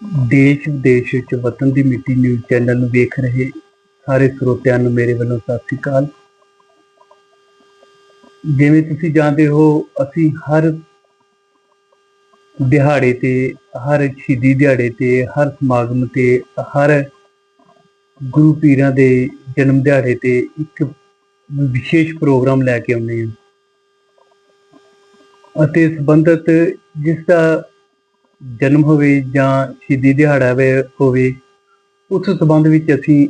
ਦੇਸ਼ ਵਿਦੇਸ਼ ਵਿੱਚ ਵਤਨ ਦੀ ਮਿੱਟੀ ਨਿਊਜ਼ ਚੈਨਲ ਨੂੰ ਵੇਖ ਰਹੇ ਸਾਰੇ ਸਰੋਤਿਆਂ ਨੂੰ ਮੇਰੇ ਵੱਲੋਂ ਸਤਿ ਸ੍ਰੀ ਅਕਾਲ। ਜਿਵੇਂ ਤੁਸੀਂ ਜਾਣਦੇ ਹੋ, ਅਸੀਂ ਹਰ ਦਿਹਾੜੇ ਤੇ, ਹਰ ਸ਼ਹੀਦੀ ਦਿਹਾੜੇ ਤੇ, ਹਰ ਸਮਾਗਮ ਤੇ, ਹਰ ਗੁਰੂ ਪੀਰਾਂ ਦੇ ਜਨਮ ਦਿਹਾੜੇ ਤੇ ਇੱਕ ਵਿਸ਼ੇਸ਼ ਪ੍ਰੋਗਰਾਮ ਲੈ ਕੇ ਆਉਂਦੇ ਹਾਂ। ਅਤੇ ਸੰਬੰਧਤ ਜਿਸ ਦਾ ਜਨਮ ਹੋਵੇ ਜਾਂ ਸ਼ਹੀਦੀ ਦਿਹਾੜਾ ਹੋਵੇ ਉਸ ਸੰਬੰਧ ਵਿੱਚ ਅਸੀਂ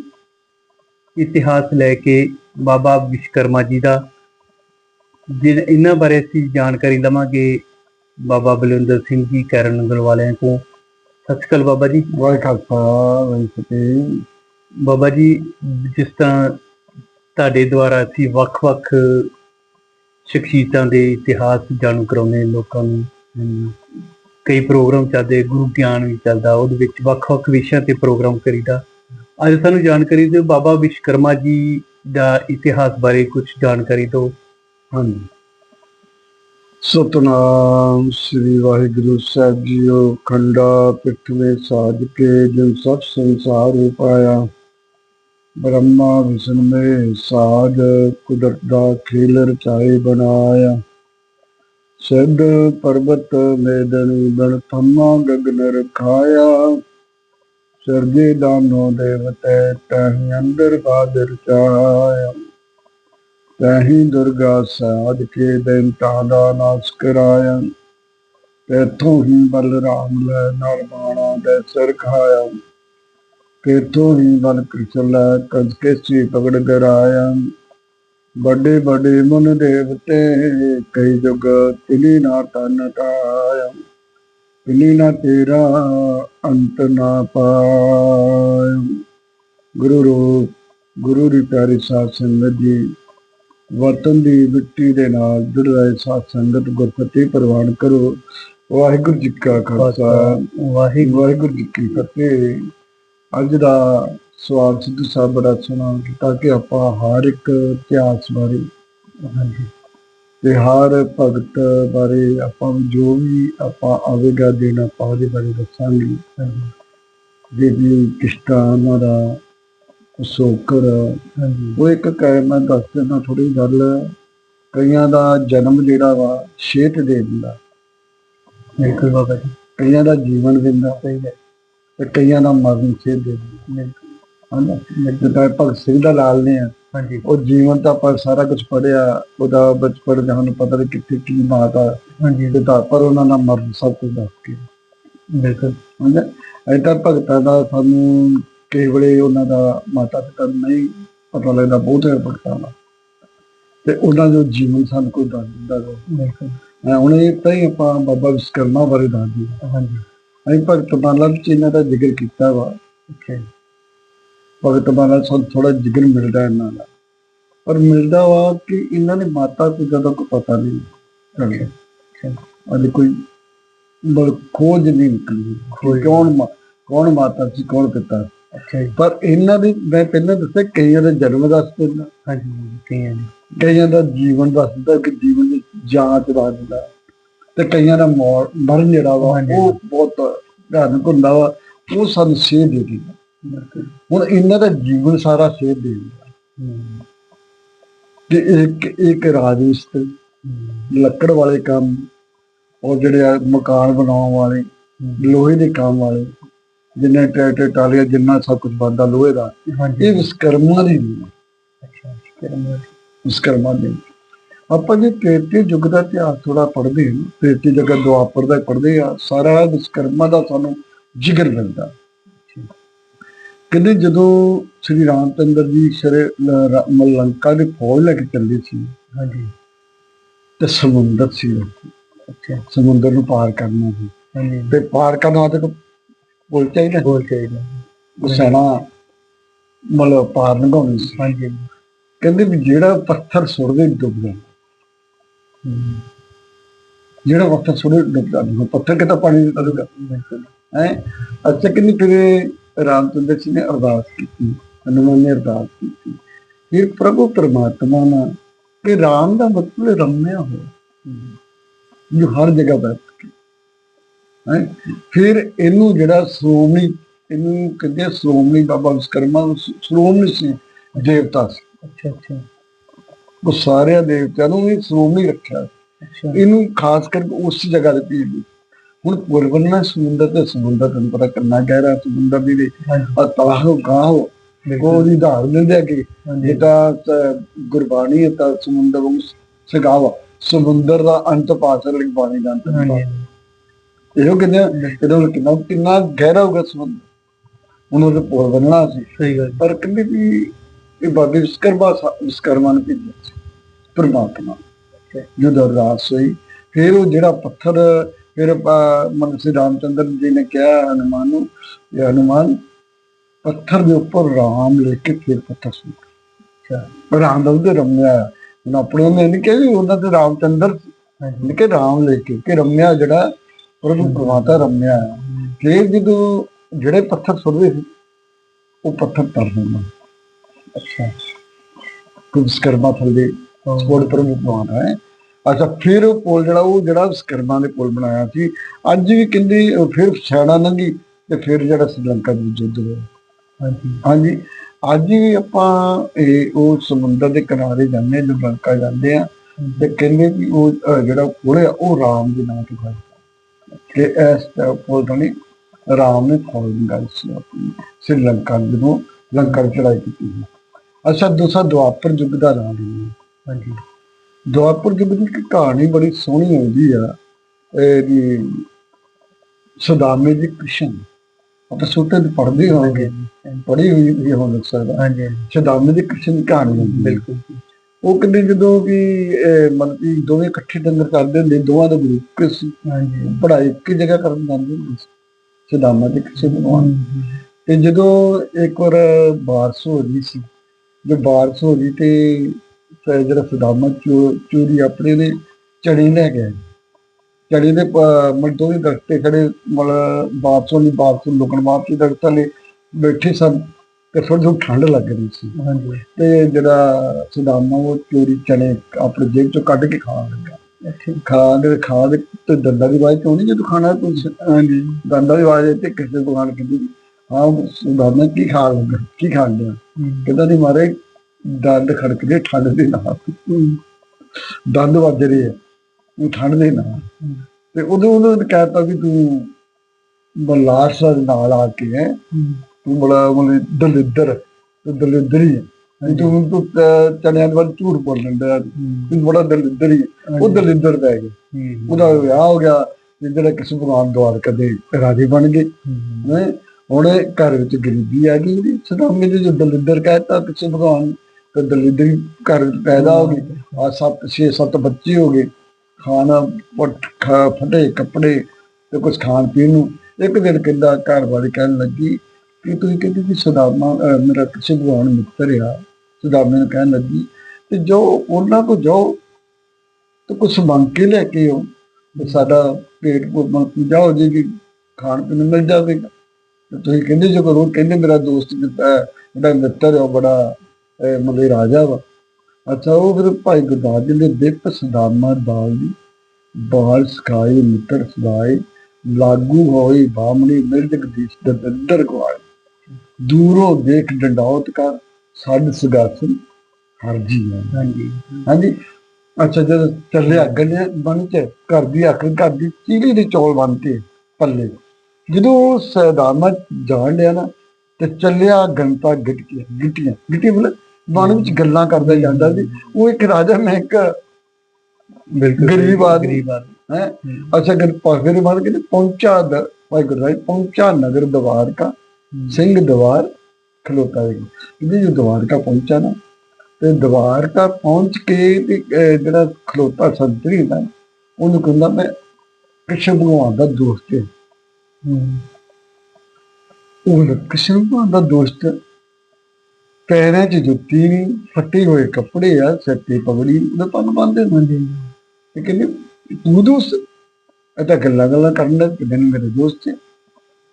ਇਤਿਹਾਸ ਲੈ ਕੇ ਬਾਬਾ ਵਿਸ਼ਕਰਮਾ ਜੀ ਦਾ ਜਿਨ ਇਹਨਾਂ ਬਾਰੇ ਅਸੀਂ ਜਾਣਕਾਰੀ ਲਵਾਂਗੇ ਬਾਬਾ ਬਲਵਿੰਦਰ ਸਿੰਘ ਜੀ ਕੈਰਨ ਨੰਗਲ ਵਾਲਿਆਂ ਤੋਂ। ਸਤਿ ਸ਼੍ਰੀ ਅਕਾਲ ਬਾਬਾ ਜੀ। ਵਾਹਿ ਖਾਲਸਾ ਬਾਬਾ ਜੀ ਜਿਸ ਤਰ੍ਹਾਂ ਤੁਹਾਡੇ ਦੁਆਰਾ ਅਸੀਂ ਵੱਖ-ਵੱਖ ਸ਼ਖਸੀਅਤਾਂ ਦੇ ਇਤਿਹਾਸ ਜਾਣੂ ਕਰਾਉਂਦੇ ਲੋਕਾਂ ਨੂੰ। ਕਈ ਪ੍ਰੋਗਰਾਮ ਚੱਲਦੇ, ਗੁਰੂ ਗਿਆਨ ਵੀ ਚੱਲਦਾ, ਉਹਦੇ ਵਿੱਚ ਵੱਖ-ਵੱਖ ਵਿਸ਼ਿਆਂ ਤੇ ਪ੍ਰੋਗਰਾਮ ਕਰੀਦਾ। ਅੱਜ ਸਾਨੂੰ ਜਾਣਕਾਰੀ ਦਿਓ ਬਾਬਾ ਵਿਸ਼ਕਰਮਾ ਜੀ ਦਾ ਇਤਿਹਾਸ ਬਾਰੇ ਕੁਝ ਜਾਣਕਾਰੀ ਦਿਓ। ਹਾਂਜੀ। ਸਤਨਾਮ ਸ੍ਰੀ ਵਾਹਿਗੁਰੂ ਸਾਹਿਬ ਜੀਓ, ਖੰਡਾ ਪਿਠਵੇਂ ਸਾਜ ਕੇ ਜਿਨ ਸਭ ਸੰਸਾਰ ਉਪਾਇਆ। ਬ੍ਰਹਮਾ, ਵਿਸ਼ਨ ਮੇ ਸਾਜ, ਕੁਦਰਤ ਦਾ ਖੇਲ ਰਚਾਏ, ਬਣਾਇਆ। ਸਿੱਧ ਪਰਬਤ ਮੇਦਨੀ ਬਣ ਥੰਮਾ ਗਗਨ ਰਖਾਇਆ ਸਰਜੇ ਦਾਨੋ ਦੇਵਤੇ ਤਹੀਂ ਅੰਦਰ ਬਾਦਰ ਚਾਇਆ। ਤਹੀਂ ਦੁਰਗਾ ਸਾਧ ਕੇ ਦੈਂਤਾਂ ਦਾ ਨਾਸ ਕਰਾਇਆ। ਤੇਥੋਂ ਹੀ ਬਲਰਾਮ ਲੈ ਨਾਲ ਬਾਣਾ ਦੇ ਸਿਰ ਖਾਇਆ। ਤੇਥੋਂ ਹੀ ਬਲ ਕ੍ਰਿਸ਼ਨ ਲੈ ਕਜ ਕੇ ਸੀ ਪਗੜ ਗਰਾਇਆ। ਵੱਡੇ ਵੱਡੇ ਮਨ ਦੇਵਤੇ ਕਈ ਜੁਗ ਤਿਨੀ ਨਾ ਤਨ ਤਾਇਆ ਤਿਨੀ ਨਾ ਤੇਰਾ ਅੰਤ ਨਾ ਪਾਇਆ। ਗੁਰੂ ਰੂਪ ਗੁਰੂ ਦੀ ਪਿਆਰੀ ਸਾਧ ਸੰਗਤ ਜੀ ਵਤਨ ਦੀ ਮਿੱਟੀ ਦੇ ਨਾਲ ਜੁੜ ਰਹੇ ਸਾਧ ਸੰਗਤ ਗੁਰਫਤਿਹ ਪ੍ਰਵਾਨ ਕਰੋ। ਵਾਹਿਗੁਰੂ ਜੀ ਕਾ ਖਾਲਸਾ ਵਾਹਿਗੁਰੂ ਜੀ ਕੀ ਫਤਿਹ। ਅੱਜ ਦਾ ਸਵਾਲ ਸਿੱਧੂ ਸਾਹਿਬ ਬੜਾ ਸੋਹਣਾ ਕੀਤਾ ਕਿ ਆਪਾਂ ਹਰ ਇੱਕ ਇਤਿਹਾਸ ਬਾਰੇ ਹਾਂਜੀ, ਤੇ ਹਰ ਭਗਤ ਬਾਰੇ ਆਪਾਂ ਜੋ ਵੀ ਆਪਾਂ ਆਵੇਗਾ ਦਿਨ ਆਪਾਂ ਉਹਦੇ ਬਾਰੇ ਦੱਸਾਂਗੇ। ਜੇ ਵੀ ਕਿਸ਼ਤਾ ਦਾ ਸੋਕਰ ਉਹ ਇੱਕ ਕਹਿ ਮੈਂ ਦੱਸ ਦਿੰਦਾ ਥੋੜੀ ਗੱਲ, ਕਈਆਂ ਦਾ ਜਨਮ ਜਿਹੜਾ ਵਾ ਛੇਤ ਦੇ ਦਿੰਦਾ। ਬਿਲਕੁਲ ਬਾਬਾ ਜੀ ਕਈਆਂ ਦਾ ਜੀਵਨ ਦਿੰਦਾ ਸਹੀ ਹੈ ਤੇ ਕਈਆਂ ਦਾ ਮਰਨ ਛੇਤ ਦੇ ਦਿੰਦਾ। ਹਨਾ ਜਿੱਦਾਂ ਭਗਤ ਸਿੰਘ ਦਾ ਲਾਲ ਨੇ ਆ। ਹਾਂਜੀ। ਉਹ ਜੀਵਨ ਤਾਂ ਆਪਾਂ ਸਾਰਾ ਕੁਝ ਪੜਿਆ ਉਹਦਾ ਬਚਪਨ ਦਾ ਸਾਨੂੰ ਪਤਾ ਨਹੀਂ ਕਿੱਥੇ ਕੀ ਮਾਤਾ। ਹਾਂਜੀ। ਪਿਤਾ ਪਰ ਉਹਨਾਂ ਦਾ ਮਰਨ ਸਭ ਕੁਝ ਦੱਸ ਕੇ। ਬਿਲਕੁਲ। ਹਨਾ ਐਦਾਂ ਭਗਤਾਂ ਦਾ ਸਾਨੂੰ ਕਈ ਵੇਲੇ ਉਹਨਾਂ ਦਾ ਮਾਤਾ ਪਿਤਾ ਨਹੀਂ ਪਤਾ ਲੱਗਦਾ ਬਹੁਤੇ ਭਗਤਾਂ ਦਾ। ਤੇ ਉਹਨਾਂ ਦਾ ਜੀਵਨ ਸਾਨੂੰ ਕੋਈ ਦੱਸ ਦਿੰਦਾ। ਬਿਲਕੁਲ। ਹੁਣ ਇਹ ਤਾਂ ਹੀ ਆਪਾਂ ਬਾਬਾ ਵਿਸ਼ਕਰਮਾ ਬਾਰੇ ਦੱਸ ਦਈਏ ਹਾਂਜੀ। ਅਸੀਂ ਭਗਤ ਮਾਲਾ ਵਿੱਚ ਇਹਨਾਂ ਦਾ ਜ਼ਿਕਰ ਕੀਤਾ ਵਾ। ਓਕੇ ਭਗਤ ਮਾਲਾ ਸਾਨੂੰ ਥੋੜਾ ਜ਼ਿਕਰ ਮਿਲਦਾ ਇਹਨਾਂ ਦਾ ਪਰ ਮਿਲਦਾ ਵਾ ਕਿ ਇਹਨਾਂ ਦੇ ਮਾਤਾ ਪਿਤਾ ਦਾ ਕੋਈ ਪਤਾ ਨਹੀਂ ਅੱਛਾ। ਅੱਜ ਕੋਈ ਬਲ ਖੋਜ ਨਹੀਂ ਨਿਕਲੀ। ਕਿ ਕੌਣ ਮਾ- ਕੌਣ ਮਾਤਾ ਸੀ ਕੌਣ ਪਿਤਾ। ਅੱਛਾ ਪਰ ਇਹਨਾਂ ਦੇ ਮੈਂ ਪਹਿਲਾਂ ਦੱਸਿਆ ਕਈਆਂ ਦਾ ਜਨਮ ਦੱਸ ਦਿੰਦਾ ਹਾਂਜੀ ਕਈਆਂ ਨੇ। ਕਈਆਂ ਦਾ ਜੀਵਨ ਦੱਸ ਦਿੰਦਾ ਕਿ ਜੀਵਨ ਦੀ ਜਾਂਚ ਦੱਸ ਦਿੰਦਾ ਤੇ ਕਈਆਂ ਦਾ ਮਰਨ ਜਿਹੜਾ ਵਾ। ਉਹ ਬਹੁਤ ਭਿਆਨਕ ਹੁੰਦਾ ਵਾ। ਉਹ ਸਾਨੂੰ ਸੇਧ ਦੇ ਦਿੰਦਾ। ਹੁਣ ਇਹਨਾਂ ਦਾ ਜੀਵਨ ਸਾਰਾ ਸੇਧ ਦੇ ਦਿੰਦਾ ਹਮ, ਕਿ ਇੱਕ ਇੱਕ ਰਾਜ ਮਿਸਤਰੀ ਹਮ, ਲੱਕੜ ਵਾਲੇ ਕੰਮ ਉਹ ਜਿਹੜੇ ਮਕਾਨ ਬਣਾਉਣ ਵਾਲੇ ਲੋਹੇ ਦੇ ਕੰਮ ਵਾਲੇ ਜਿੰਨੇ ਟਰੈਕਟਰ ਟਾਲੀਆਂ ਜਿੰਨਾ ਸਭ ਕੁਝ ਬਣਦਾ ਲੋਹੇ ਦਾ ਇਹ ਵਿਸਕਰਮਾ ਦੀ ਅੱਛਾ ਕਰਮ ਵਿਸਕਰਮਾ ਦੀ ਆਪਾਂ ਜੇ ਤੇਤੀ ਯੁੱਗ ਦਾ ਇਤਿਹਾਸ ਥੋੜਾ ਪੜ੍ਹਦੇ ਹਾਂ ਤੇਤੀ ਜਗਤ ਦੁਆਪਰ ਦਾ ਪੜ੍ਹਦੇ ਆ ਸਾਰਾ ਵਿਸਕਰਮਾ ਦਾ ਸਾਨੂੰ ਜ਼ਿਕਰ ਮਿਲਦਾ। ਕਹਿੰਦੇ ਜਦੋਂ ਸ੍ਰੀ ਰਾਮਚੰਦਰ ਜੀ ਸ਼ਰੇ ਲੰਕਾ ਦੀ ਫੌਜ ਲੈ ਕੇ ਚੱਲੇ ਸੀ ਹਾਂਜੀ। ਤੇ ਸਮੁੰਦਰ ਸੀ ਸਮੁੰਦਰ ਨੂੰ ਪਾਰ ਕਰਨਾ ਸੀ। ਹਾਂਜੀ। ਤੇ ਪਾਰ ਕਰਨ ਕੋਈ ਪੁੱਲ ਚਾਹੀਦਾ? ਬੋਲ ਚਾਹੀਦਾ। ਸੈਨਾ ਮਤਲਬ ਪਾਰ ਲੰਘਾਉਣੀ ਸੀ। ਹਾਂਜੀ। ਕਹਿੰਦੇ ਵੀ ਜਿਹੜਾ ਪੱਥਰ ਸੁੱਟਦੇ ਡੁੱਬ ਜਾਂਦਾ ਹਮ, ਜਿਹੜਾ ਪੱਥਰ ਸੁੱਟਦੇ ਡੁੱਬ ਜਾਂਦਾ ਹੁਣ ਪੱਥਰ ਕਿਤਾ ਪਾਣੀ ਦੇ ਬਿਲਕੁਲ ਹੈ? ਅੱਛਾ ਕਿੰਨੀ ਫਿਰ ਰਾਮਚੰਦਰ ਜੀ ਨੇ ਅਰਦਾਸ ਕੀਤੀ ਹਨੂਮਾਨ ਨੇ ਅਰਦਾਸ ਕੀਤੀ। ਫਿਰ ਪ੍ਰਭੂ ਪਰਮਾਤਮਾ ਨੇ ਕਿ ਰਾਮ ਦਾ ਮਤਲਬ ਰਮਿਆ ਹੋ ਜੋ ਹਰ ਜਗ੍ਹਾ ਬੈਠ ਕੇ ਹੈ? ਫਿਰ ਇਹਨੂੰ ਜਿਹੜਾ ਸ਼੍ਰੋਮਣੀ ਇਹਨੂੰ ਕਹਿੰਦੇ ਸ਼੍ਰੋਮਣੀ ਬਾਬਾ ਵਿਸ਼ਕਰਮਾ ਸ਼੍ਰੋਮਣੀ ਸੀ ਦੇਵਤਾ ਸੀ। ਅੱਛਾ ਅੱਛਾ। ਉਹ ਸਾਰਿਆਂ ਦੇਵਤਿਆਂ ਨੂੰ ਵੀ ਸ਼੍ਰੋਮਣੀ ਰੱਖਿਆ। ਇਹਨੂੰ ਖਾਸ ਕਰਕੇ ਉਸ ਜਗ੍ਹਾ ਤੇ ਪੀੜ ਦੀ ਹੁਣ ਪੁਰਬਨਾ ਸਮੁੰਦਰ ਤੇ ਸਮੁੰਦਰ ਤੁਹਾਨੂੰ ਪਤਾ ਕਿੰਨਾ ਗਹਿਰਾ ਸਮੁੰਦਰ ਦੀ ਦੇ ਹਾਂਜੀ। ਅਤਾਹੋ ਗਾਹੋ ਬਿਲਕੁਲ। ਉਹਦੀ ਧਾਰ ਦਿੰਦੇ ਅੱਗੇ ਹਾਂਜੀ। ਜਿੱਦਾਂ ਸ- ਗੁਰਬਾਣੀ ਹੈ ਤਾਂ ਸਮੁੰਦਰ ਨੂੰ ਸਗਾਵਾ। ਸਮੁੰਦਰ ਦਾ ਅੰਤ ਪਾਸ ਲਈ ਬਾਣੀ ਦਾ ਅੰਤ ਹਾਂਜੀ ਇਹੋ ਕਹਿੰਦੇ ਆ ਇਹਦਾ ਕਿੰਨਾ ਕਿੰਨਾ ਗਹਿਰਾ ਹੋਗਾ ਸਮੁੰਦਰ। ਹੁਣ ਉਹਦੇ ਪੁਲ ਬਣਨਾ ਸੀ। ਸਹੀ ਗੱਲ। ਪਰ ਕਹਿੰਦੇ ਵੀ ਇਹ ਬਾਬੇ ਵਿਸਕਰਮਾ ਵਿਸਕਰਮਾ ਨੇ ਭੇਜਿਆ ਸੀ। ਪਰਮਾਤਮਾ। ਜਦੋਂ ਅਰਦਾਸ ਹੋਈ ਫਿਰ ਉਹ ਜਿਹੜਾ ਪੱਥਰ ਫਿਰ ਮਨ ਸ੍ਰੀ ਰਾਮਚੰਦਰ ਜੀ ਨੇ ਕਿਹਾ ਹਨੂਮਾਨ ਨੂੰ ਇਹ ਹਨੂਮਾਨ ਪੱਥਰ ਦੇ ਉੱਪਰ ਰਾਮ ਲਿਖ ਕੇ ਫਿਰ ਪੱਥਰ ਸੁਣ ਰਾਮ ਦਾ ਉਹਦੇ ਰਮਿਆ ਹੁਣ ਆਪਣੇ ਨੇ ਨਹੀਂ ਕਿਹਾ ਵੀ ਉਹਨਾਂ ਤੇ ਰਾਮਚੰਦਰ। ਹਾਂਜੀ ਲਿਖੇ ਰਾਮ ਲਿਖ ਕੇ ਕਿ ਰਮਿਆ ਜਿਹੜਾ ਪ੍ਰਭੂ ਪ੍ਰਮਾਤਾ ਰਮਿਆ ਫਿਰ ਜਦੋਂ ਜਿਹੜੇ ਪੱਥਰ ਸੁਣਦੇ ਸੀ ਉਹ ਪੱਥਰ ਤਰ ਹੁੰਦਾ ਅੱਛਾ। ਕੋਈ ਵਿਸਕਰਮਾ ਥੱਲੇ। ਸਪੋਰਟ ਪ੍ਰਭੂ ਪ੍ਰਮਾਤਾ ਹੈ। ਅੱਛਾ ਫਿਰ ਉਹ ਪੁਲ ਜਿਹੜਾ ਉਹ ਜਿਹੜਾ ਵਿਸਕਰਮਾ ਦੇ ਪੁਲ ਬਣਾਇਆ ਸੀ ਅੱਜ ਵੀ ਕਹਿੰਦੇ ਫਿਰ ਛਾੜਾ ਲੰਗੀ ਤੇ ਫਿਰ ਜਿਹੜਾ ਸ੍ਰੀਲੰਕਾ ਦਾ ਯੁੱਧ ਹੋਇਆ ਹਾਂਜੀ। ਹਾਂਜੀ ਅੱਜ ਵੀ ਆਪਾਂ ਇਹ ਉਹ ਸਮੁੰਦਰ ਦੇ ਕਿਨਾਰੇ ਜਾਂਦੇ ਹਾਂ ਲੰਕਾ ਜਾਂਦੇ ਆ ਤੇ ਕਹਿੰਦੇ ਵੀ ਉਹ ਜਿਹੜਾ ਪੁਲ ਆ ਉਹ ਰਾਮ ਦੇ ਨਾਂ ਤੇ ਹੋਇਆ ਕਿ ਇਸ ਪੁਲ ਤੋਂ ਰਾਮ ਨੇ ਖੋਲ ਦਿੱਤਾ ਸੀ ਆਪਣੀ ਸ੍ਰੀਲੰਕਾ ਨੂੰ ਲੰਕਾ ਚੜਾਈ ਕੀਤੀ ਅੱਛਾ ਦੂਸਰਾ ਦੁਆਪਰ ਯੁੱਗ ਦਾ ਨਾਮ ਹੈ ਹਾਂਜੀ। ਦੁਆਪਰ ਯੁੱਗ ਦੀ ਇੱਕ ਕਹਾਣੀ ਬੜੀ ਸੋਹਣੀ ਹੁੰਦੀ ਆ। ਇਹਦੀ ਸੁਦਾਮੇ ਦੀ ਕ੍ਰਿਸ਼ਨ। ਆਪਾਂ ਛੋਟੇ ਤੇ ਪੜ੍ਹਦੇ ਹੋਵਾਂਗੇ ਪੜ੍ਹੀ ਹੋਈ ਵੀ ਹੋ ਸਕਦਾ। ਹਾਂਜੀ ਸੁਦਾਮੇ ਦੀ ਕ੍ਰਿਸ਼ਨ ਦੀ ਕਹਾਣੀ ਬਿਲਕੁਲ। ਉਹ ਕਹਿੰਦੇ ਜਦੋਂ ਵੀ ਕਿ ਦੋਵੇਂ ਇਕੱਠੇ ਡੰਗਰ ਕਰਦੇ ਹੁੰਦੇ ਦੋਵਾਂ ਦਾ ਗਰੁੱਪ ਸੀ। ਹਾਂਜੀ। ਪੜ੍ਹਾਈ ਇੱਕ ਜਗ੍ਹਾ ਕਰਨ ਜਾਂਦੇ ਹੁੰਦੇ ਸੀ। ਸੁਦਾਮਾ ਤੇ ਕਿਸੇ ਭਗਵਾਨ ਤੇ ਜਦੋਂ ਇੱਕ ਵਾਰ ਬਾਰਿਸ਼ ਹੋ ਰਹੀ ਸੀ ਜੋ ਬਾਰਿਸ਼ ਹੋ ਗਈ ਤੇ ਜਿਹੜਾ ਸੁਦਾਮਾ ਚੋਰੀ ਆਪਣੇ ਦੇ ਚੜੀ ਲੈ ਗਿਆ ਚੜੀ ਦੇ ਮਤਲਬ ਦੋਵੇਂ ਦਰਖਤ ਤੇ ਖੜੇ ਮਤਲਬ ਬਾਰਿਸ਼ ਦੀ ਬਾਰਿਸ਼ ਨੂੰ ਲੁਕਣ ਵਾਸਤੇ ਦਰਖਤਾਂ ਨੇ ਬੈਠੇ ਸਨ ਤੇ ਥੋੜੀ ਜਿਹੀ ਠੰਡ ਲੱਗ ਰਹੀ ਸੀ ਹਾਂਜੀ। ਤੇ ਜਿਹੜਾ ਸੁਦਾਮਾ ਉਹ ਚੋਰੀ ਚਣੇ ਆਪਣੇ ਜੇਬ ਚੋਂ ਕੱਢ ਕੇ ਖਾਣ ਲੱਗਾ। ਖਾਣ ਦੇ ਖਾਣ ਦੇ ਤੇ ਦੰਦਾਂ ਦੀ ਆਵਾਜ਼ ਕਿਉਂ ਨਹੀਂ ਜਦੋਂ ਖਾਣਾ ਕੁਝ ਹਾਂਜੀ। ਦੰਦਾਂ ਦੀ ਆਵਾਜ਼ ਤੇ ਕਿਸੇ ਦੁਕਾਨ ਕਹਿੰਦੀ ਹਾਂ ਸੁਦਾਮਾ ਕੀ ਖਾ ਲੱਗਾ? ਕੀ ਖਾਣ ਲਿਆ ਕਹਿੰਦਾ ਨਹੀਂ ਮਾਰੇ ਦੰਦ ਖੜਕਦੇ ਠੰਡ ਦੇ ਨਾਲ। ਦੰਦ ਵੱਜ ਰਹੇ ਆ ਉਹ ਠੰਡ ਦੇ ਨਾਲ। ਤੇ ਉਦੋਂ ਉਹਨੂੰ ਕਹਿਤਾ ਵੀ ਤੂੰ ਬਲਾਸ ਨਾਲ ਆ ਕੇ ਹੈ ਤੂੰ ਬੜਾ ਮਤਲਬ ਦਲਿੱਦਰ ਦਲਿੱਦਰ ਹੀ ਤੂੰ ਤੂੰ ਚਣਿਆਂ ਦੇ ਵੱਲ ਝੂਠ ਬੋਲਣ ਦਾ ਤੂੰ। ਬੜਾ ਦਲਿੱਦਰ। ਉਹ ਦਲਿੱਦਰ ਪੈ ਗਏ। ਉਹਦਾ ਵਿਆਹ ਹੋ ਗਿਆ ਜਿਹੜਾ ਕਿਸੇ ਭਗਵਾਨ ਦੁਆਰ ਕਦੇ ਰਾਜੀ ਬਣ ਗਏ। ਹੁਣ ਘਰ ਵਿੱਚ ਗਰੀਬੀ ਆ ਗਈ ਉਹਦੀ ਸਦਾਮੇ ਦੇ ਜੋ ਦਲਿੱਦਰ ਕਹਿਤਾ ਕਿਸੇ ਭਗਵਾਨ ਤੇ ਦਲਿੱਦਰੀ ਘਰ ਪੈਦਾ ਹੋ ਗਈ। ਆ ਸੱਤ, ਛੇ, ਸੱਤ ਬੱਚੇ ਹੋ ਗਏ। ਖਾਣਾ ਪਟ ਫਟੇ, ਕੱਪੜੇ ਤੇ ਕੁਝ ਖਾਣ ਪੀਣ ਨੂੰ। ਇੱਕ ਦਿਨ ਕਹਿੰਦਾ ਘਰ ਵਾਲੀ ਕਹਿਣ ਲੱਗੀ ਕਿ ਤੁਸੀਂ ਕਹਿੰਦੇ ਵੀ ਸਦਾਮਾ ਮੇਰਾ ਕਿਸੇ ਭਗਵਾਨ ਮਿੱਤਰ ਆ। ਸਦਾਮੇ ਨੂੰ ਕਹਿਣ ਲੱਗੀ ਤੇ ਜੋ ਉਹਨਾਂ ਕੋ ਜਾਓ, ਤੇ ਕੁਝ ਮੰਗ ਕੇ ਲੈ ਕੇ ਆਓ। ਤੇ ਸਾਡਾ ਪੇਟ ਪੂਜਾ ਹੋ ਜਾਏਗੀ ਖਾਣ ਪੀਣ ਨੂੰ ਮਿਲ ਜਾਵੇਗਾ। ਤੇ ਤੁਸੀਂ ਕਹਿੰਦੇ ਜੋ ਕਰੋ, ਕਹਿੰਦੇ ਮੇਰਾ ਦੋਸਤ ਕਿਤਾ ਜਿਹੜਾ ਮਿੱਤਰ ਹੈ ਉਹ ਬੜਾ ਮਤਲਬ ਰਾਜਾ ਵਾ। ਅੱਛਾ ਉਹ ਫਿਰ ਭਾਈ ਗੁਰਦਾਸ ਜੀ ਦੇ ਦਿੱਪ ਸਦਾਮਾ ਦਾਲ ਦੀ ਬਾਲ ਸਕਾਈ ਮਿੱਤਰ ਸਦਾਈ ਲਾਗੂ ਹੋਈ ਬਾਮਣੀ ਮਿਲ ਜਗਦੀਸ਼ ਦੇ ਦੰਦਰ ਗਵਾਏ। ਦੂਰੋਂ ਦੇਖ ਡੰਡੌਤ ਕਰ ਸਾਡ ਸੁਗਾਸਨ ਹਰਜੀ ਹਾਂਜੀ। ਹਾਂਜੀ। ਅੱਛਾ ਜਦ ਚੱਲਿਆ ਗੱਲੇ ਬਣ ਕੇ ਘਰ ਦੀ ਆਖਰ ਘਰ ਦੀ ਚੀਲੀ ਦੇ ਚੌਲ ਬਣਤੇ ਪੱਲੇ। ਜਦੋਂ ਸਦਾਮਾ ਜਾਣ ਲਿਆ ਨਾ ਤੇ ਚੱਲਿਆ ਗੰਤਾ ਗਿਟਕੀਆਂ ਗਿਟੀਆਂ ਗਿਟੀ ਮਤਲਬ ਮਨ ਵਿੱਚ ਗੱਲਾਂ ਕਰਦਾ ਜਾਂਦਾ ਸੀ। ਉਹ ਇੱਕ ਰਾਜਾ ਮੈਂ ਇੱਕ ਬਿਲਕੁਲ ਗਰੀਬ ਆਦਮੀ। ਆਦਮੀ। ਹੈ? ਅੱਛਾ ਕਰ ਪਾਗਰੇ ਬਾਅਦ ਕਿ ਪਹੁੰਚਾ ਦ ਭਾਈ ਗੁਰਦਾਸ ਪਹੁੰਚਾ ਨਗਰ ਦਵਾਰ ਕਾ ਸਿੰਘ ਦਵਾਰ ਖਲੋਤਾ ਹੈ ਇਹਦੇ ਜੋ ਦਵਾਰ ਕਾ ਪਹੁੰਚਾ ਨਾ ਤੇ ਦਵਾਰ ਕਾ ਪਹੁੰਚ ਕੇ ਜਿਹੜਾ ਖਲੋਤਾ ਸੰਤਰੀ ਨਾ, ਉਹਨੂੰ ਕਹਿੰਦਾ ਮੈਂ ਕ੍ਰਿਸ਼ਨ ਭਗਵਾਨ ਦਾ ਦੋਸਤ ਹਾਂ। ਉਹ ਕ੍ਰਿਸ਼ਨ ਭਗਵਾਨ ਦਾ ਦੋਸਤ ਪੈਰਾਂ 'ਚ ਜੁੱਤੀ ਨਹੀਂ ਫੱਟੇ ਹੋਏ ਕੱਪੜੇ ਆ, ਸਿਰ ਤੇ ਪਗੜੀ, ਉਹਦਾ ਪੰਨ ਬੰਨਦੇ ਹੁੰਦੇ ਹਾਂਜੀ ਤੇ ਕਹਿੰਦੇ, ਤੂੰ ਦੋਸਤ ਇਹ ਤਾਂ ਗੱਲਾਂ ਗੱਲਾਂ ਕਰਨ ਦਾ ਕਿ ਦਿਨ ਮੇਰੇ ਦੋਸਤ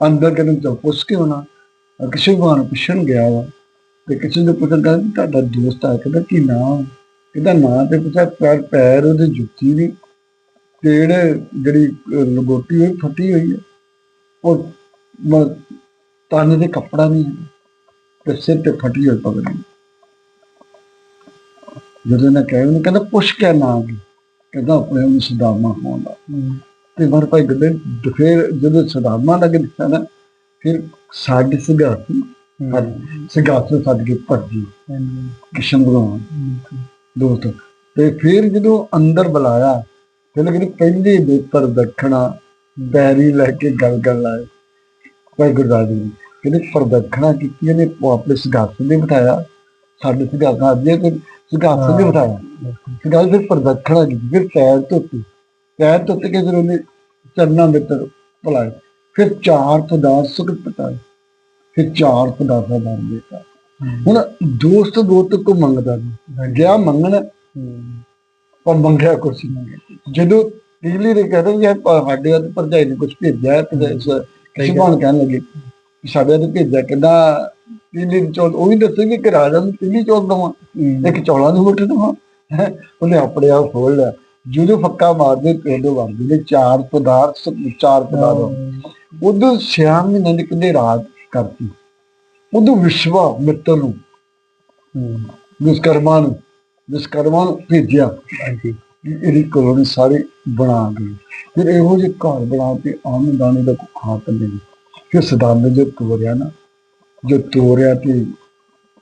ਅੰਦਰ ਕਿਨੂੰ ਚਲ ਪੁੱਛ ਕੇ ਹੋਣਾ ਕਿਸੇ ਭਗਵਾਨ ਪੁੱਛਣ ਗਿਆ ਵਾ। ਤੇ ਕਿਸੇ ਨੂੰ ਪੁੱਛਣ ਕਹਿੰਦਾ ਤੁਹਾਡਾ ਦੋਸਤ ਆ, ਕਹਿੰਦਾ ਕੀ ਨਾਮ ਕਹਿੰਦਾ, ਨਾਂ ਤੇ ਪੁੱਛਿਆ, ਪੈਰ ਪੈਰ ਉਹਦੇ ਜੁੱਤੀ ਨਹੀਂ ਤੇੜ ਜਿਹੜੀ ਲਗੋਟੀ ਹੋਈ, ਫੱਟੀ ਹੋਈ ਹੈ ਉਹ ਮ- ਤਨ ਦੇ ਕੱਪੜਾ ਨਹੀਂ ਹੈ ਤੇ ਸਿਰ ਤੇ ਫਟੀ ਹੋਈ ਪਗੜੀ ਜਦੋਂ ਨਾ ਕਹਿ ਉਹਨੇ ਕਹਿੰਦਾ ਪੁੱਛ ਕੇ ਨਾ ਕਹਿੰਦਾ ਆਪਣੇ ਨੂੰ ਸਦਾਮਾ ਹੋਣਾ। ਤੇ ਮਰ ਭਾਈ ਗੱਲੇ ਫਿਰ ਜਦੋਂ ਸਦਾਮਾ ਲੱਗ ਦਿੱਤਾ ਨਾ ਫਿਰ ਸਾਡੇ ਸਿਗਾਤ ਸਿਗਾਤ ਸੱਦ ਕੇ ਭੱਜੀ ਕਿਸ਼ਨ ਭਗਵਾਨ ਦੋਸਤ ਤੇ ਫਿਰ ਜਦੋਂ ਅੰਦਰ ਬੁਲਾਇਆ ਤੇ ਲੇਕਿਨ ਪਹਿਲੇ ਦੇ ਪਰ ਦੱਖਣਾ ਪੈਰੀ ਲੈ ਕੇ ਗੱਲ ਗੱਲ ਲਾਏ ਭਾਈ ਗੁਰਦਾਸ ਜੀ ਨੇ। ਕਹਿੰਦੇ ਪ੍ਰਦਖਣਾ ਕੀਤੀ ਇਹਨੇ ਉਹ ਆਪਣੇ ਸਿਗਾਤ ਦੇ ਬਿਠਾਇਆ। ਸਾਡੇ ਸਿਗਾਤ ਦੇ ਤੇ ਸਿਗਾਤ ਦੇ ਬਿਠਾਇਆ। ਸਿਗਾਤ ਫਿਰ ਪ੍ਰਦਖਣਾ ਕੀਤੀ ਫਿਰ ਪੈਰ ਧੋਤੇ। ਪੈਰ ਧੋਤੇ ਕੇ ਫਿਰ ਉਹਨੇ ਚਰਨਾਂ ਦੇ ਤਰ ਭਲਾਏ। ਫਿਰ ਚਾਰ ਪਦਾਰਥ ਸੁਖ ਪਤਾਏ ਫਿਰ ਚਾਰ ਪਦਾਰਥਾਂ ਦਾ ਦਿੱਤਾ। ਹੁਣ ਦੋਸਤ ਦੋਸਤ ਕੋ ਮੰਗਦਾ ਨਹੀਂ ਗਿਆ ਮੰਗਣ ਪਰ ਮੰਗਿਆ ਕੁਛ ਨਹੀਂ ਜਦੋਂ ਬਿਜਲੀ ਨੇ ਕਹਿੰਦਾ ਯਾਰ ਸਾਡੇ ਵੱਲ ਭਰਜਾਈ ਨੇ ਕੁਝ ਭੇਜਿਆ ਤੇ ਬਣ ਕਹਿਣ ਲੱਗੇ। ਕਿ ਭੇਜਿਆ ਕਹਿੰਦਾ ਬਿਜਲੀ ਦੀ ਚੌਲ ਉਹ ਵੀ ਦੱਸੇਗੀ ਕਿ ਰਾਜਾ ਨੂੰ ਬਿਜਲੀ ਚੌਲ ਦਵਾਂ। ਇੱਕ ਚੌਲਾਂ ਦੀ ਮੁੱਠ ਦਵਾਂ। ਉਹਨੇ ਆਪਣੇ ਆਪ ਖੋਲ ਲਿਆ। ਜਦੋਂ ਫੱਕਾ ਮਾਰਦੇ ਪਿੰਡ ਵਰਦੇ ਨੇ ਚਾਰ ਪਦਾਰਥ ਚਾਰ ਪਦਾਰਥ। ਉਦੋਂ ਸ਼ਾਮ ਮਹੀਨੇ ਦੀ ਕਿੰਨੇ ਰਾਤ ਕਰਤੀ। ਉਦੋਂ ਵਿਸ਼ਵਾ ਮਿੱਤਰ ਨੂੰ ਵਿਸਕਰਮਾ ਨੂੰ ਵਿਸਕਰਮਾ ਨੂੰ ਭੇਜਿਆ। ਕਿ ਇਹਦੀ ਕਲੋਨੀ ਸਾਰੇ ਬਣਾ ਗਈ ਫਿਰ ਇਹੋ ਜਿਹੇ ਘਰ ਬਣਾ ਕੇ ਆਮ ਦਾਣੇ ਦਾ ਖਾ ਤੰਦੇ ਫਿਰ ਸਦਾਮੇ ਜੋ ਤੋਰਿਆ ਨਾ ਜੋ ਤੋਰਿਆ ਤੇ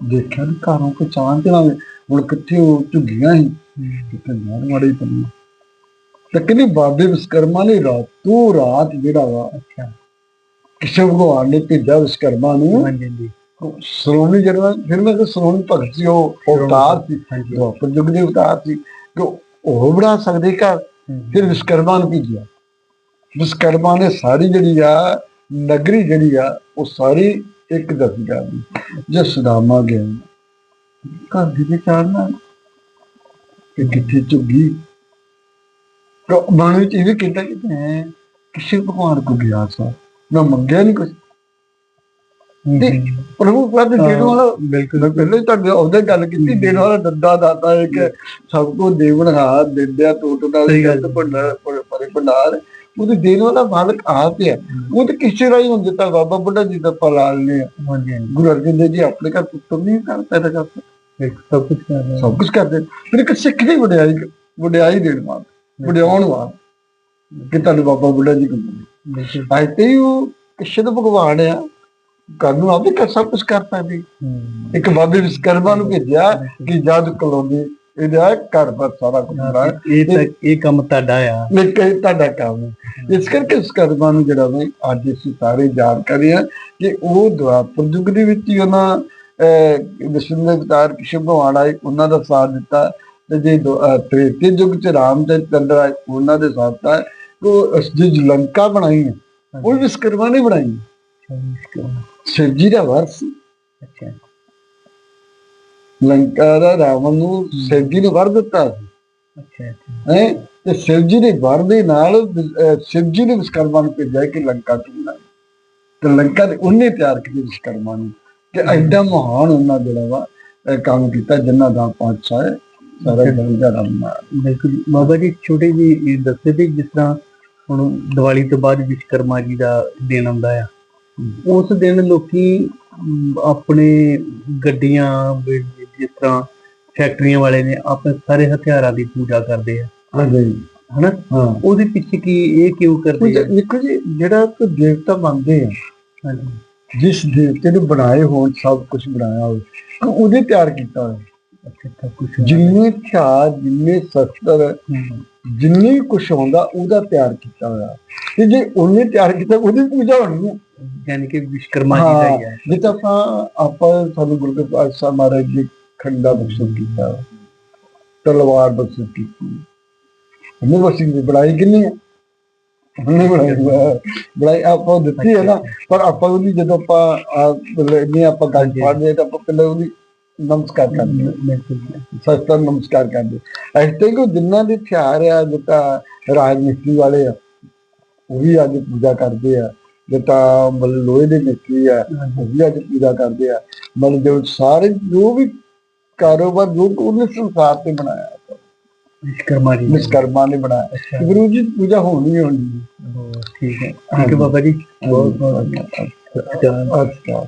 ਦੇਖਿਆ ਨਾ ਘਰੋਂ ਕੋ ਚਾਂਦ ਤੇ ਨਾਵੇਂ ਹੁਣ ਕਿੱਥੇ ਉਹ ਝੁੱਗੀਆਂ ਸੀ ਕਿਤੇ ਨਾਰ ਮਾੜੀ ਪਈ ਤੇ ਕਿੰਨੀ ਬਾਬੇ ਵਿਸਕਰਮਾ ਨੇ ਰਾਤੋਂ ਰਾਤ ਜਿਹੜਾ ਵਾ ਅੱਛਾ ਕਿਸੇ ਭਗਵਾਨ ਨੇ ਭੇਜਿਆ ਵਿਸਕਰਮਾ ਨੂੰ। ਹਾਂਜੀ ਹਾਂਜੀ। ਸਲੋਨੀ ਜਿਹੜਾ ਫਿਰ ਮੈਂ ਕਿ ਸਲੋਨੀ ਭਗਤ ਸੀ ਉਹ ਅਵਤਾਰ ਸੀ ਦੁਆਪਰ ਯੁੱਗ ਦੇ ਅਵਤਾਰ ਸੀ ਕਿ ਉਹ ਬਣਾ ਸਕਦੇ ਘਰ। ਫਿਰ ਵਿਸ਼ਕਰਮਾ ਨੂੰ ਭੇਜਿਆ। ਵਿਸ਼ਕਰਮਾ ਨੇ ਸਾਰੀ ਜਿਹੜੀ ਆ ਨਗਰੀ ਜਿਹੜੀ ਆ ਉਹ ਸਾਰੀ ਇੱਕ ਦਸ ਜਾ ਜੇ ਸੁਦਾਮਾ ਗਿਆ ਘਰ ਦੀ ਵਿਚਾਰਨਾ ਕਿ ਕਿੱਥੇ ਝੁੱਗੀ। ਤਾਂ ਮਨ ਵਿੱਚ ਇਹ ਵੀ ਕਹਿੰਦਾ ਕਿ ਮੈਂ ਕਿਸੇ ਭਗਵਾਨ ਕੋ ਗਿਆ ਸਾਂ। ਮੈਂ ਮੰਗਿਆ ਨਹੀਂ ਕੁਝ ਤੇ ਪ੍ਰਭੂ ਪ੍ਰਭ ਦੇਣ ਵਾਲਾ ਬਿਲਕੁਲ। ਮੈਂ ਪਹਿਲਾਂ ਤੁਹਾਡੇ ਉਹਦੇ ਗੱਲ ਕੀਤੀ। ਦੇਣ ਵਾਲਾ ਦੰਦਾ ਦਾਤਾ ਹੈ ਕਿ ਸਭ ਕੋ ਦੇਵਨ ਹਾਰ ਦਿੰਦਿਆ ਟੋਟ ਨਾਲ ਸਹੀ ਗੱਲ। ਜਗਤ ਭੰਡਾਰ ਪਰੇ ਭੰਡਾਰ। ਉਹਦੇ ਦੇਣ ਵਾਲਾ ਮਾਲਕ ਆਪ ਹੈ ਉਹ ਤੇ ਕਿਸੇ ਰਾਹੀਂ ਹੁਣ ਦਿੱਤਾ ਬਾਬਾ ਬੁੱਢਾ ਜੀ ਦਾ ਪਲਾਲ ਨੇ ਗੁਰੂ ਅਰਜਨ ਦੇਵ ਜੀ ਆਪਣੇ ਘਰ ਪੁੱਤਰ ਨਹੀਂ ਕਰ ਪੈਦਾ ਕਰ ਸਕਦੇ। ਸਭ ਕੁਝ ਕਰ ਰਿਹਾ ਸਭ ਕੁਝ ਕਰਦੇ ਫਿਰ ਇੱਕ ਸਿੱਖ ਦੀ ਵਡਿਆਈ ਵਡਿਆਈ ਦੇਣ ਵਾਲ ਵਡਿਆਉਣ ਵਾਲ ਕਿ ਤੁਹਾਨੂੰ ਬਾਬਾ ਬੁੱਢਾ ਜੀ ਕਹਿੰਦੇ ਅੱਜ ਤੇ ਉਹ ਕਿਸੇ ਦਾ ਭਗਵਾਨ ਆ। ਘਰ ਨੂੰ ਆਪੇ ਕਰ ਸਭ ਕੁਝ ਕਰ ਸਕਦੇ ਹਮ। ਇੱਕ ਬਾਬੇ ਵਿਸਕਰਮਾ ਨੂੰ ਭੇਜਿਆ ਕਿ ਜਦ ਕਲੋਨੀ ਇਹਦਾ ਘਰ ਪਰ ਸਾਰਾ ਕੁਝ ਬਣਾ ਇਹ ਤਾਂ ਇਹ ਕੰਮ ਤੁਹਾਡਾ ਆ। ਮੈਂ ਕਹੇ ਤੁਹਾਡਾ ਕੰਮ ਹੈ। ਇਸ ਕਰਕੇ ਵਿਸਕਰਮਾ ਨੂੰ ਜਿਹੜਾ ਵਾ ਅੱਜ ਅਸੀਂ ਸਾਰੇ ਜਾਣਕਾਰੀ ਆ ਕਿ ਉਹ ਦੁਆਪਰ ਯੁੱਗ ਦੇ ਵਿੱਚ ਹੀ ਉਹਨਾਂ ਵਿਸ਼ਨੂੰ ਅਵਤਾਰ ਕ੍ਰਿਸ਼ਨ ਭਗਵਾਨ ਆਏ ਉਹਨਾਂ ਦਾ ਸਾਥ ਦਿੱਤਾ ਤੇ ਜੇ ਤ੍ਰੇਤੇ ਯੁੱਗ ਚ ਰਾਮ ਤੇ ਚੰਦਰ ਆਏ ਉਹਨਾਂ ਦੇ ਸਾਥ ਦਿੱਤਾ। ਉਹ ਉਸ ਦੀ ਜੋ ਲੰਕਾ ਬਣਾਈ ਹੈ ਉਹ ਵਿਸਕਰਮਾ ਨੇ ਬਣਾਈ ਸ਼ਿਵ ਜੀ ਦਾ ਵਰਸ। ਅੱਛਾ। ਲੰਕਾ ਦਾ ਰਾਵਣ ਨੂੰ ਸ਼ਿਵ ਜੀ ਨੇ ਵਰ ਦਿੱਤਾ ਅੱਛਾ। ਹੈ? ਤੇ ਸ਼ਿਵ ਜੀ ਦੇ ਵਰ ਦੇ ਨਾਲ ਸ਼ਿਵ ਜੀ ਨੇ ਵਿਸ਼ਕਰਮਾ ਨੂੰ ਭੇਜਿਆ ਕਿ ਲੰਕਾ ਚ ਬਣਾਏ ਤੇ ਲੰਕਾ ਦੇ ਉਹਨੇ ਤਿਆਰ ਕੀਤੀ ਵਿਸ਼ਕਰਮਾ ਨੂੰ। ਕਿ ਐਡਾ ਮਹਾਨ ਉਹਨਾਂ ਜਿਹੜਾ ਵਾ ਕੰਮ ਕੀਤਾ ਜਿੰਨਾ ਦਾ ਪਾਤਸ਼ਾਹ ਹੈ ਸਾਰਾ ਜਨ ਦਾ ਬਿਲਕੁਲ। ਬਾਬਾ ਜੀ ਛੋਟੀ ਜੀ ਇਹ ਦੱਸੇ ਵੀ ਜਿਸ ਤਰ੍ਹਾਂ ਹੁਣ ਦੀਵਾਲੀ ਤੋਂ ਬਾਅਦ ਵਿਸ਼ਕਰਮਾ ਜੀ ਦਾ ਦਿਨ ਆਉਂਦਾ ਆ। ਉਸ ਦਿਨ ਲੋਕੀ ਆਪਣੇ ਗੱਡੀਆਂ ਜਿਸ ਤਰ੍ਹਾਂ ਫੈਕਟਰੀਆਂ ਵਾਲੇ ਨੇ ਆਪਣੇ ਸਾਰੇ ਹਥਿਆਰਾਂ ਦੀ ਪੂਜਾ ਕਰਦੇ ਆ। ਹਾਂਜੀ। ਹਨਾ? ਹਾਂ। ਉਹਦੇ ਪਿੱਛੇ ਕੀ ਇਹ ਕਿਉਂ ਕਰਦੇ ਆ? ਦੇਖੋ ਜੀ ਜਿਹੜਾ ਕੋਈ ਦੇਵਤਾ ਮੰਨਦੇ ਆ ਹਾਂਜੀ। ਜਿਸ ਦੇਵਤੇ ਨੂੰ ਬਣਾਏ ਹੋਣ ਸਭ ਕੁਝ ਬਣਾਇਆ ਹੋਵੇ ਉਹਦੇ ਤਿਆਰ ਕੀਤਾ ਕੁਝ ਜਿੰਨੇ ਹਥਿਆਰ ਜਿੰਨੇ ਸ਼ਸਤਰ ਜਿੰਨੀ ਕੁਛ ਹੁੰਦਾ ਉਹਦਾ ਤਿਆਰ ਕੀਤਾ ਹੋਇਆ। ਤੇ ਜੇ ਉਹਨੇ ਤਿਆਰ ਕੀਤਾ ਉਹਦੀ ਪੂਜਾ ਹੋਣੀ ਹੈ ਯਾਨੀ ਕਿ ਵਿਸ਼ਕਰਮਾ ਜੀ ਦਾ ਹੀ। ਹੈ ਜੇ ਤਾਂ ਆਪਾਂ ਆਪਾਂ ਸਾਨੂੰ ਗੁਰੂ ਗੋਬਿੰਦ ਪਾਤਸ਼ਾਹ ਮਹਾਰਾਜ ਜੀ ਖੰਡਾ ਬਖਸ਼ਿਸ਼ ਕੀਤਾ ਤਲਵਾਰ ਬਖਸ਼ਿਸ਼ ਕੀਤੀ। ਉਹਨੇ ਬਖਸ਼ਿਸ਼ ਦੀ ਬੜਾਈ ਕਿੰਨੀ ਹੈ? ਉਹਨੇ ਬੜਾਈ ਬੜਾਈ ਆਪਾਂ ਦਿੱਤੀ ਹੈ ਨਾ ਪਰ ਆਪਾਂ ਉਹਦੀ ਜਦੋਂ ਆਪਾਂ ਨਹੀਂ ਆਪਾਂ ਗੱਲ ਪੜ੍ਹਦੇ ਤਾਂ ਆਪਾਂ ਪਹਿਲਾਂ ਉਹਦੀ ਨਮਸਕਾਰ ਕਰਦੇ ਸਸਤਾ ਨਮਸਕਾਰ ਕਰਦੇ ਐਸੇ ਕੋ ਜਿੰਨਾਂ ਦੇ ਹਥਿਆਰ ਆ ਜਿੱਤਾ ਰਾਜਨੀਤੀ ਵਾਲੇ ਆ ਉਹ ਵੀ ਅੱਜ ਪੂਜਾ ਕਰਦੇ ਆ ਜਿੱਤਾ ਮਤਲਬ ਲੋਹੇ ਦੇ ਮਿਸਤਰੀ ਆ ਉਹ ਵੀ ਅੱਜ ਪੂਜਾ ਕਰਦੇ ਆ। ਮਤਲਬ ਜੋ ਸਾਰੇ ਜੋ ਵੀ ਕਾਰੋਬਾਰ ਜੋ ਉਹਨੇ ਸੰਸਾਰ ਤੇ ਬਣਾਇਆ ਵਿਸ਼ਕਰਮਾ ਜੀ। ਵਿਸ਼ਕਰਮਾ ਨੇ ਬਣਾਇਆ। ਗੁਰੂ ਜੀ ਪੂਜਾ ਹੋਣੀ ਹੋਣੀ। ਠੀਕ ਹੈ। ਠੀਕ ਹੈ ਬਾਬਾ ਜੀ। ਬਹੁਤ ਬਹੁਤ ਅੱਛਾ।